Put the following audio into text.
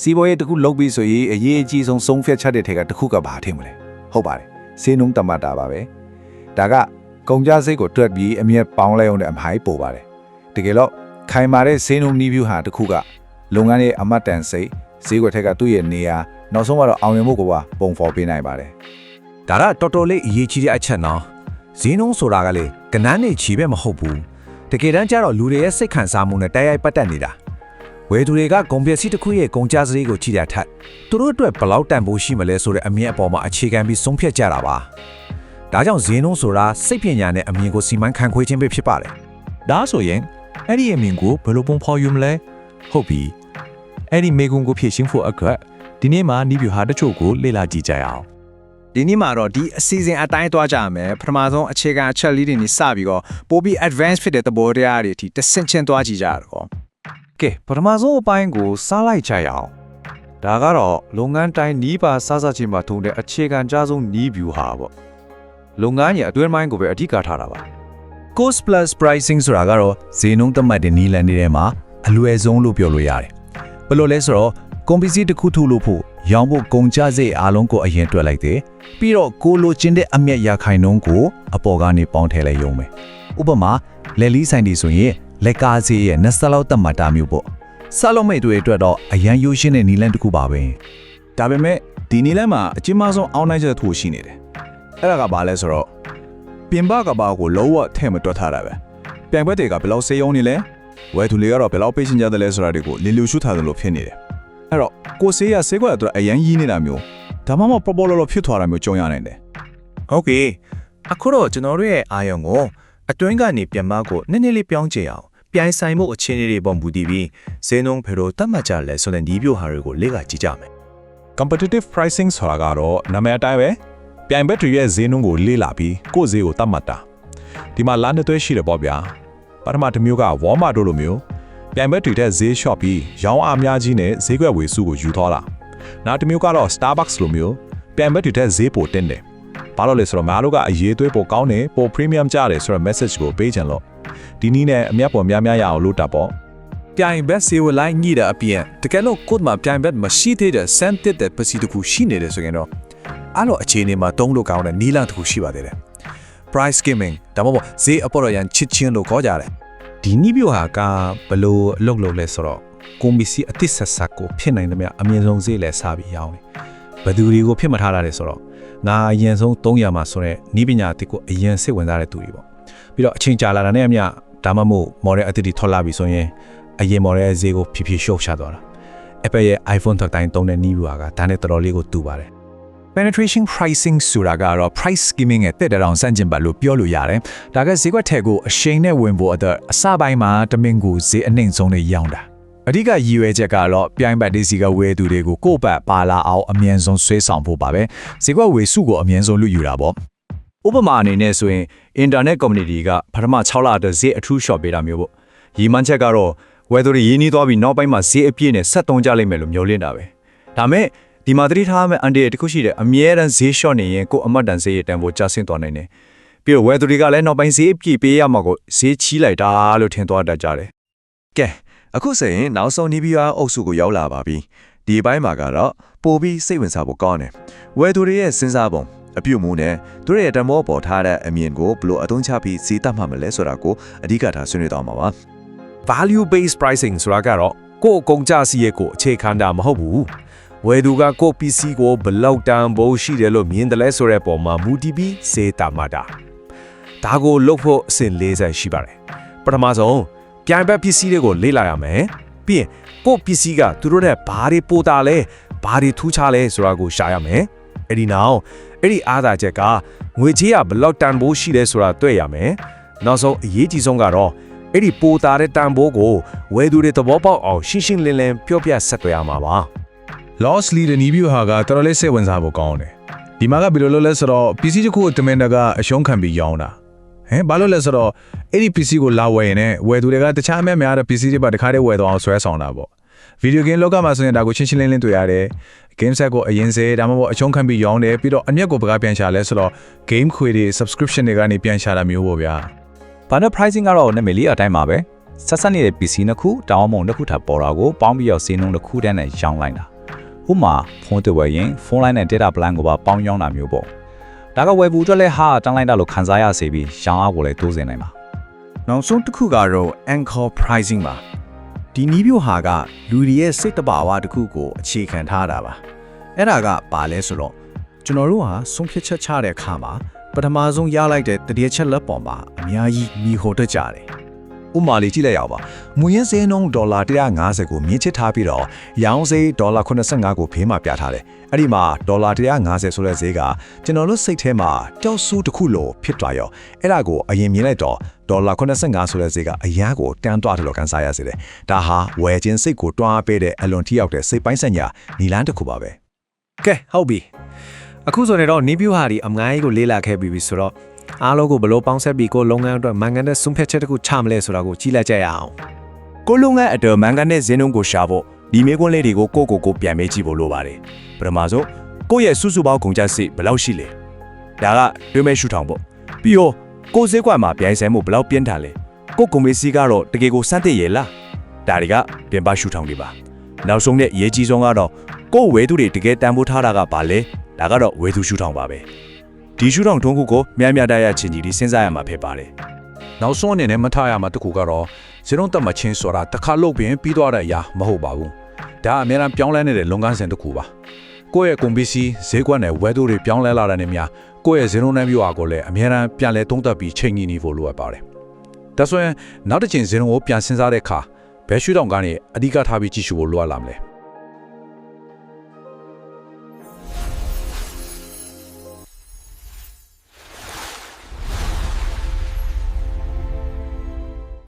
စီးပွားရေးတစ်ခုလုပ်ပြီးဆိုရင်အရေးအကြီးဆုံးဆုံးဖြတ်ချက်တဲ့ထက်ကတစ်ခုကဘာထင်မလဲဟုတ်ပါတယ်ဈေးနှုန်းတမတ်တာပါပဲဒါကကုန်ကြစိတ်ကိုတွက်ပြီးအမြတ်ပေါင်းလိုက်အောင်တဲ့အမိုင်းပို့ပါတယ်တကယ်တော့ခိုင်မာတဲ့ဈေးနှုန်းနီးဗျူဟာတစ်ခုကလုပ်ငန်းရဲ့အမတ်တန်စိတ်ဈေးကွက်ထက်ကသူ့ရဲ့နေရာနောက်ဆုံးကတော့အောင်မြင်မှုကပါပုံဖော်ပေးနိုင်ပါတယ်ဒါကတော်တော်လေးအရေးကြီးတဲ့အချက်နော်ဈေးနှုန်းဆိုတာကလေကနန်းနေချီပဲမဟုတ်ဘူးတကယ်တမ်းကျတော့လူတွေရဲ့စိတ်ခံစားမှုနဲ့တိုက်ရိုက်ပတ်သက်နေတာ ဝယ်သူတွေကဂုံပစ္စည်းတစ်ခုရဲ့ဂုံကြစရိတ်ကိုကြည့်တာထက်သူတို့အတွက်ဘယ်လောက်တန်ဖိုးရှိမလဲဆိုတဲ့အမြင်အပေါ်မှာအခြေခံပြီးဆုံးဖြတ်ကြတာပါဒါကြောင့်ဈေးနှုန်းဆိုတာစိတ်ပညာနဲ့အမြင်ကိုစီမံခန့်ခွဲခြင်းပဲဖြစ်ပါတယ်ဒါဆိုရင်အဲ့ဒီအမြင်ကိုဘယ်လိုပုံဖော်ယူမလဲဟုတ်ပြီအဲ့ဒီမေကွန်ကိုဖြည့်ရှင်းဖို့အတွက်ဒီနေ့မှာနီးဗျူဟာတချို့ကိုလေ့လာကြည့်ကြရအောင်ဒီနေ့မှာတော့ဒီအစီအစဉ်အတိုင်းသွားကြရမယ်ပထမဆုံးအခြေခံအချက်လေးတွေနေစပြီးတော့ပိုပြီး advance ဖြစ်တဲ့သဘောတရားတွေအထိတစ်ဆင့်ချင်းသွားကြည့်ကြရတော့ ကဲပထမဆုံးအပိုင်းကိုစားလိုက်ကြရအောင်ဒါကတော့လုပ်ငန်းတိုင်းနီးပါစားစားချင်းမှာထုံတဲ့အခြေခံကြားဆုံးနီးဗျူဟာပေါ့လုပ်ငန်းရဲ့အတွင်းပိုင်းကိုပဲအဓိကထားတာပါ cost plus pricing ဆိုတာကတော့ဈေးနှုန်းသတ်မှတ်တဲ့နီးလန်နေတဲ့မှာအလွယ်ဆုံးလို့ပြောလို့ရတယ်။ဘယ်လိုလဲဆိုတော့ကုန်ပစ္စည်းတစ်ခုထုတ်လို့ဖို့ရောင်းဖို့ကုန်ကျစရိတ်အားလုံးကိုအရင်တွက်လိုက်တယ်။ပြီးတော့ကိုလိုချင်တဲ့အမျက်ရခိုင်နှုန်းကိုအပေါ်ကနေပေါင်းထည့်လိုက်ရုံပဲ။ဥပမာလက်လီဆိုင်ဒီဆိုရင် လက်ကားစည်းရဲ့နှစ်စလောက်သတ်မှတ်တာမျိုးပေါ့။စားလုံးမိတ်တွေအတွက်တော့အရန်ရိုးရှင်းတဲ့နီလန်တစ်ခုပါပဲ။ဒါပေမဲ့ဒီနီလန်းမှာအကြီးမားဆုံးအောင်းနိုင်ချက်တစ်ခုရှိနေတယ်အဲ့ဒါကဘာလဲဆိုတော့ပြင်ပကဘာကိုလုံးဝထဲ့မတွက်ထားတာပဲပြိုင်ဘက်တွေကဘယ်လောက်စေးရုံနေလဲဝယ်သူတွေကတော့ဘယ်လောက်ပေးချင်ကြတယ်လဲဆိုတာတွေကိုလီလူရှုထားတယ်လို့ဖြစ်နေတယ်အဲ့တော့ကိုစေးရစေးကွက်အတွက်အရန်ကြီးနေတာမျိုးဒါမှမဟုတ်ပေါ်ပေါ်လော်လော်ဖြစ်သွားတာမျိုးကြုံရနိုင်တယ်ဟုတ်ကဲ့အခုတော့ကျွန်တော်တို့ရဲ့အာယုံကိုအတွင်းကနေပြန်မကိုနည်းနည်းလေးပြောင်းချင်အောင် ပြိုင်ဆိုင်မှုအခြေအနေတွေပုံမူတည်ပြီးဈေးနှုန်းဖယ်တော့တတ်မှတ်ကြလဲဆိုတဲ့ဒီပြိုဟာတွေကိုလေ့လာကြည့်ကြမယ် competitive pricing ဆိုတာကတော့နာမည်အတိုင်းပဲပြိုင်ဘက်တွေရဲ့ဈေးနှုန်းကိုလေ့လာပြီးကိုယ့်ဈေးကိုသတ်မှတ်တာဒီမှာလမ်းတစ်သွဲရှိတယ်ပေါ့ဗျာပထမတစ်မျိုးက Walmart တို့လိုမျိုးပြိုင်ဘက်တွေတဲ့ဈေး shop ပြီးရောင်းအားအများကြီးနဲ့ဈေးကွက်ဝေစုကိုယူသွားတာနောက်တစ်မျိုးကတော့ Starbucks လိုမျိုးပြိုင်ဘက်တွေတဲ့ဈေးပိုတင်းတယ် ဘာလို့လဲဆိုတော့မအားတို့ကအရေးသွေးပိုကောင်းတယ်ပို premium ကြတယ်ဆိုတော့ message ကိုပေးချင်လို့ဒီနည်းနဲ့အမျက်ပေါ်များများရအောင်လုပ်တာပေါ့ပြိုင်ဘက်စီဝလိုင်းညိတဲ့အပြင်တကယ်လို့ကို့မှာပြိုင်ဘက်မရှိသေးတဲ့ scented တဲ့ပစီတစ်ခုရှိနေတယ်ဆိုရင်တော့အဲ့လိုအခြေအနေမှာတုံးလို့ကောင်းတဲ့နီးလန့်တစ်ခုရှိပါသေးတယ် price skimming ဒါမှမဟုတ်ဈေးအပေါ်တော့ရန်ချစ်ချင်းလို့ခေါ်ကြတယ်ဒီနိဗျူဟာကဘလို့အလုပ်လုပ်လဲဆိုတော့ကွန်ပီစီအသစ်ဆက်ဆက်ကိုဖြစ်နိုင်သမျှအမြင့်ဆုံးဈေးလဲစားပြီးရောင်းတယ်။ ဘယ်သူတွေကိုဖြစ်မထားတာလဲဆိုတော့ငါအရင်ဆုံး300မှာဆိုတော့နိပညာအသစ်ကိုအရင်စိတ်ဝင်စားတဲ့သူတွေပေါ့။ပြီးတော့အချိန်ကြာလာတာနဲ့အမျှဒါမှမဟုတ် model အသစ်တွေထွက်လာပြီဆိုရင်အရင် model ရဲ့ဈေးကိုဖြည်းဖြည်းရှုပ်ချသွားတာ။ Apple ရဲ့ iPhone ထက်တိုင်းသုံးတဲ့နိဗျူဟာကဒါနဲ့တော်တော်လေးကိုတူပါတယ်။ penetration pricing ဆိုတာကတော့ price skimming ရဲ့တက်တဲ့အောင်စန့်ကျင်ပါလို့ပြောလို့ရတယ်။ဒါကဈေးကွက်ထဲကိုအရှိန်နဲ့ဝင်ဖို့အတွက်အစပိုင်းမှာတမင်ကိုဈေးအနှိမ်ဆုံးနဲ့ရောင်းတာ။ အဓိကရည်ရွယ်ချက်ကတော့ပြိုင်ဘက်ဒေစီကဝယ်သူတွေကိုကိုယ့်ဘက်ပါလာအောင်အမြန်ဆုံးဆွဲဆောင်ဖို့ပါပဲ။ဈေးကွက်ဝယ်စုကိုအမြန်ဆုံးလူယူတာပေါ့ဥပမာအနေနဲ့ဆိုရင် internet community ကပထမ6လအတွက်ဈေးအထူး short ပေးတာမျိုးပေါ့။ရီမန်းချက်ကတော့ဝယ်သူတွေရင်းနှီးသွားပြီးနောက်ပိုင်းမှာဈေးအပြည့်နဲ့ဆက်သုံးကြလိမ့်မယ်လို့မျှော်လင့်တာပဲ။ဒါမဲ့ဒီမှာသတိထားမယ့်အန်ဒီတစ်ခုရှိတယ်အမြဲတမ်းဈေး short နေရင်ကိုယ်အမတ်တန်ဈေးရဲ့တန်ဖိုးကျဆင်းသွားနိုင်တယ်။ပြီးတော့ဝယ်သူတွေကလည်းနောက်ပိုင်းဈေးအပြည့်ပေးရမှာကိုဈေးချီးလိုက်တာလို့ထင်သွားတတ်ကြတယ်ကဲ အခုဆိုရင်နောက်ဆုံးနီးပြီးအားအုပ်စုကိုရောက်လာပါပြီဒီဘိုင်းမှာကတော့ပိုပြီးစိတ်ဝင်စားဖို့ကောင်းတယ်ဝယ်သူတွေရဲ့စဉ်းစားပုံအပြုတ်မှုနဲ့သူတို့ရဲ့တမောပေါ်ထားတဲ့အမြင်ကိုဘယ်လိုအသုံးချပြီးစီးတတ်မှမလဲဆိုတာကိုအဓိကထားဆွေးနွေးတော့မှာပါ value based pricing ဆိုတာကတော့ကိုယ့်အကုန်ကြစီရဲ့ကိုအခြေခံတာမဟုတ်ဘူးဝယ်သူကကိုယ့် PC ကိုဘယ်လောက်တန်ဖိုးရှိတယ်လို့မြင်တယ်လဲဆိုတဲ့ပုံမှာမူတည်ပြီးစေတာမှာတာဒါကိုလုပ်ဖို့အဆင့်၄ဆယ်ရှိပါတယ်ပထမဆုံး ပြိုင်ဘက် PC တွေကိုလေ့လာရမယ်ပြီးရင်ကိုယ့် PC ကသူတို့နဲ့ဘာတွေပိုတာလဲဘာတွေထူးခြားလဲဆိုတာကိုရှာရမယ်အဲ့ဒီနောက်အဲ့ဒီအားသာချက်ကငွေကြေးကဘယ်လောက်တန်ဖိုးရှိလဲဆိုတာတွေ့ရမယ်နောက်ဆုံးအရေးကြီးဆုံးကတော့အဲ့ဒီပိုတာတဲ့တန်ဖိုးကိုဝယ်သူတွေသဘောပေါက်အောင်ရှင်းရှင်းလင်းလင်းပြောပြဆက်သွယ်ရမှာပါ loss leader နီးဗျူဟာကတော်တော်လေးစိတ်ဝင်စားဖို့ကောင်းတယ်။ဒီမှာကဘယ်လိုလုပ်လဲဆိုတော့ PC တစ်ခုကိုတမင်တကအရှုံးခံပြီးရောင်းတာ။ ဟမ်ဘာလို့လဲဆိုတော့အဲ့ဒီ PC ကိုလာဝယ်ရင်လည်းဝယ်သူတွေကတခြားအများများတဲ့ PC တွေပါတခါတည်းဝယ်သွားအောင်ဆွဲဆောင်တာပေါ့။ video game လောကမှာဆိုရင်ဒါကိုရှင်းရှင်းလင်းလင်းတွေ့ရတယ်။ game set ကိုအရင်စေဒါမှမဟုတ်အရှုံးခံပြီးရောင်းတယ်ပြီးတော့အမျက်ကိုပကားပြန်ရှာလဲဆိုတော့ game ခွေတွေ subscription တွေကနေပြန်ရှာတာမျိုးပေါ့ဗျာ။။ banner pricing ကတော့နာမည်လေးအတိုင်းပါပဲဆက်ဆက်နေတဲ့ PC နှစ်ခုတောင်းမုံတစ်ခုထပ်ပေါ်တာကိုပေါင်းပြီးတော့ဈေးနှုန်းတစ်ခုတန်းနဲ့ရောင်းလိုက်တာဥပမာဖုန်းတွေဝယ်ရင်ဖုန်းလိုင်းနဲ့ data plan ကိုပါပေါင်းရောင်းတာမျိုးပေါ့ ဒါကဝယ်ဘူးအတွက်လည်းဟာတန်းလိုက်တာလို့ခန်းစားရစေပြီးရောင်းအားကိုလည်းတိုးစင်နိုင်ပါနောက်ဆုံးတစ်ခုကတော့ anchor pricing ပါဒီနီးပြဟာကလူတွေရဲ့စိတ်တဘာဝတစ်ခုကိုအခြေခံထားတာပါအဲ့ဒါကဘာလဲဆိုတော့ကျွန်တော်တို့ဟာဆုံးဖြတ်ချက်ချတဲ့အခါမှာပထမဆုံးရလိုက်တဲ့တရေချက်လက်ပေါ်မှာအများကြီးမိဟိုတက်ကြတယ် ဥပမာလေးကြည့်လိုက်ရအောင်ပါ။မူရင်းဈေးနှုန်းဒေါ်လာ150ကိုမြင့်ချစ်ထားပြီးတော့ရောင်းဈေးဒေါ်လာ85ကိုဖေးမှပြထားတယ်။အဲ့ဒီမှာဒေါ်လာ150ဆိုတဲ့ဈေးကကျွန်တော်တို့စိတ်ထဲမှာကြောက်ဆူးတစ်ခုလိုဖြစ်သွားရော။အဲ့ဒါကိုအရင်မြင်လိုက်တော့ဒေါ်လာ85ဆိုတဲ့ဈေးကအရန်ကိုတန်းသွားတယ်လို့ကန်စားရစေတယ်။ဒါဟာဝယ်ခြင်းစိတ်ကိုတွားပေးတဲ့အလွန်ထိရောက်တဲ့စိတ်ပိုင်းဆိုင်ရာနီလန်းတစ်ခုပါပဲ။ကဲဟုတ်ပြီအခုဆိုရင်တော့နီးပြူဟာဒီအများကြီးကိုလေးလာခဲ့ပြီးပြီဆိုတော့ အားလုံးကိုဘလို့ပေါင်းဆက်ပြီးကိုလုပ်ငန်းအတွက်မန်ကန်တဲ့စွန့်ဖက်ချက်တစ်ခုချမလဲဆိုတာကိုကြီးလိုက်ကြရအောင်ကိုလုံငန်းအတော်မန်ကန်တဲ့ဇင်းနှုန်းကိုရှာဖို့ဒီမေကွန်းလေးတွေကိုကိုယ့်ကိုယ်ကိုပြန်မေးကြည့်ဖို့လိုပါတယ်ပထမဆုံးကိုယ့်ရဲ့စုစုပေါင်းကုန်ကျစရိတ်ဘယ်လောက်ရှိလဲဒါကတွေးမဲ့ရှုထောင်ပေါ့ပြီးတော့ကိုယ်စည်းကွက်မှာပြိုင်ဆိုင်မှုဘယ်လောက်ပြင်းထန်လဲကိုယ့်ကုန်ပစ္စည်းကတော့တကယ်ကိုစမ်းသစ်ရဲ့လားဒါတွေကပြင်ပရှုထောင်တွေပါနောက်ဆုံးနဲ့အရေးကြီးဆုံးကတော့ကိုယ့်ဝဲသူတွေတကယ်တန်ဖိုးထားတာကဘာလဲဒါကတော့ဝဲသူရှုထောင်ပါပဲ ဒီရှုထောင်ထုံးခုကိုမြတ်မြတ်တရချင်းကြီးဒီစဉ်းစားရမှာဖြစ်ပါတယ်နောက်ဆုံးအနေနဲ့မထားရမှာတစ်ခုကတော့ဇေရုံတက်မချင်းဆိုတာတစ်ခါလုတ်ပြင်ပြီးသွားတဲ့အရာမဟုတ်ပါဘူးဒါအများအားပြောင်းလဲနေတဲ့လုပ်ငန်းစဉ်တစ်ခုပါကိုယ့်ရဲ့ကုန်ပစ္စည်းဈေးကွက်နဲ့ဝယ်သူတွေပြောင်းလဲလာတဲ့နေများကိုယ့်ရဲ့ဇေရုံနဲ့မျိုးအားကိုလည်းအများအားပြန်လဲသုံးသပ်ပြီးချိန်ညီနေဖို့လိုအပ်ပါတယ်ဒါဆိုရင်နောက်တစ်ချိန်ဇေရုံကိုပြန်စဉ်းစားတဲ့အခါဘယ်ရှုထောင့်ကနေအဓိကထားပြီးကြည့်ရှုဖို့လိုအပ်လာမလဲ